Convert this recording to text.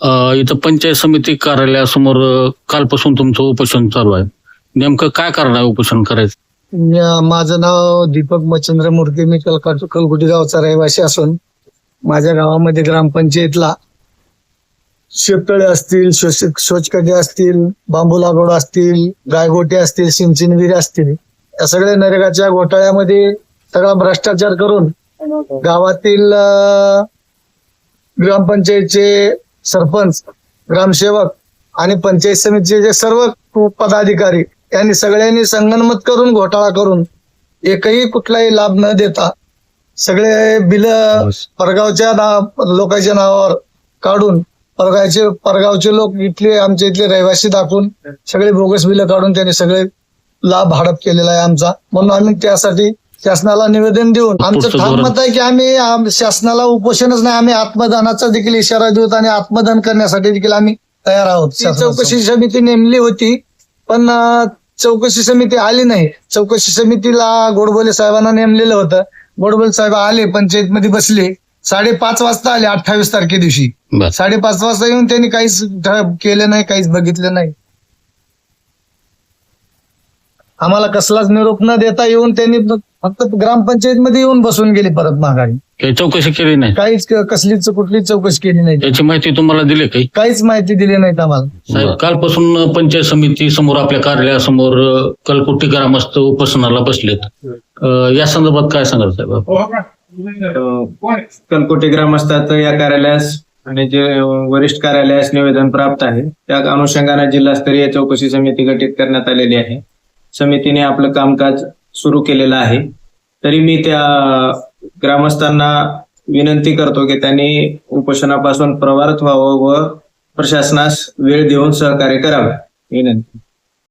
इथं पंचायत समिती कार्यालयासमोर कालपासून तुमचं उपोषण चालू आहे. नेमकं काय कारण आहे उपोषण करायचं? माझं नाव दीपक मच्छंद्र मूर्ती. मी कलकाट कलकुटी गावचा रहिवासी असून माझ्या गावामध्ये ग्रामपंचायतला शेततळे असतील शोष- असतील बांबू लागवड असतील गायगोटे असतील सिंचन असतील या सगळ्या नरेगाच्या घोटाळ्यामध्ये सगळा भ्रष्टाचार करून गावातील ग्रामपंचायतचे सरपंच ग्रामसेवक आणि पंचायत समितीचे जे सर्व पदाधिकारी यांनी सगळ्यांनी संगनमत करून घोटाळा करून एकही कुठलाही लाभ न देता सगळे बिल परगावच्या नाव लोकांच्या नावावर काढून परगावचे परगावचे लोक इथले आमच्या इथले रहिवासी दाखवून सगळे बोगस बिल काढून त्यांनी सगळे लाभ हडप केलेला आहे आमचा. म्हणून आम्ही त्यासाठी शासनाला निवेदन देऊन आमचं ठाम मत आहे की आम्ही आम- शासनाला उपोषणच नाही आम्ही आत्मदानाचा देखील इशारा देऊ आणि आत्मदान करण्यासाठी देखील आम्ही तयार आहोत चौकशी समिती नेमली होती पण चौकशी समिती आली नाही. चौकशी समितीला गोडबोले साहेबांना नेमलेलं होतं. गोडबोले साहेब आले पंचायत मध्ये बसले. साडेपाच वाजता आले अठ्ठावीस तारखे दिवशी. साडेपाच वाजता येऊन त्यांनी काहीच केलं नाही काहीच बघितलं नाही. आम्हाला कसलाच निरोप न देता येऊन त्यांनी फक्त ग्रामपंचायत मध्ये येऊन बसून गेले परत माघारी. काही चौकशी केली नाही? काहीच क- कसलीच कुठलीच चौकशी केली नाही. याची माहिती तुम्हाला दिली काही? काहीच माहिती दिली नाहीत आम्हाला. साहेब कालपासून पंचायत समिती समोर आपल्या कार्यालयासमोर अ, कलकुट्टी ग्रामस्थ उपोषणाला बसलेत. अ, या संदर्भात काय सांगाल साहेब अं, कलकोटे ग्रामस्थात या कार्यालयास आणि जे वरिष्ठ कार्यालयास निवेदन प्राप्त आहे त्या अनुषंगाने जिल्हास्तरीय चौकशी समिती गठीत करण्यात आलेली आहे. समितीने आपलं कामकाज सुरू केलेलं आहे. तरी मी त्या ग्रामस्थांना विनंती करतो की त्यांनी उपोषणापासून प्रवारत व्हावं व प्रशासनास वेळ देऊन सहकार्य करावे. विनंती.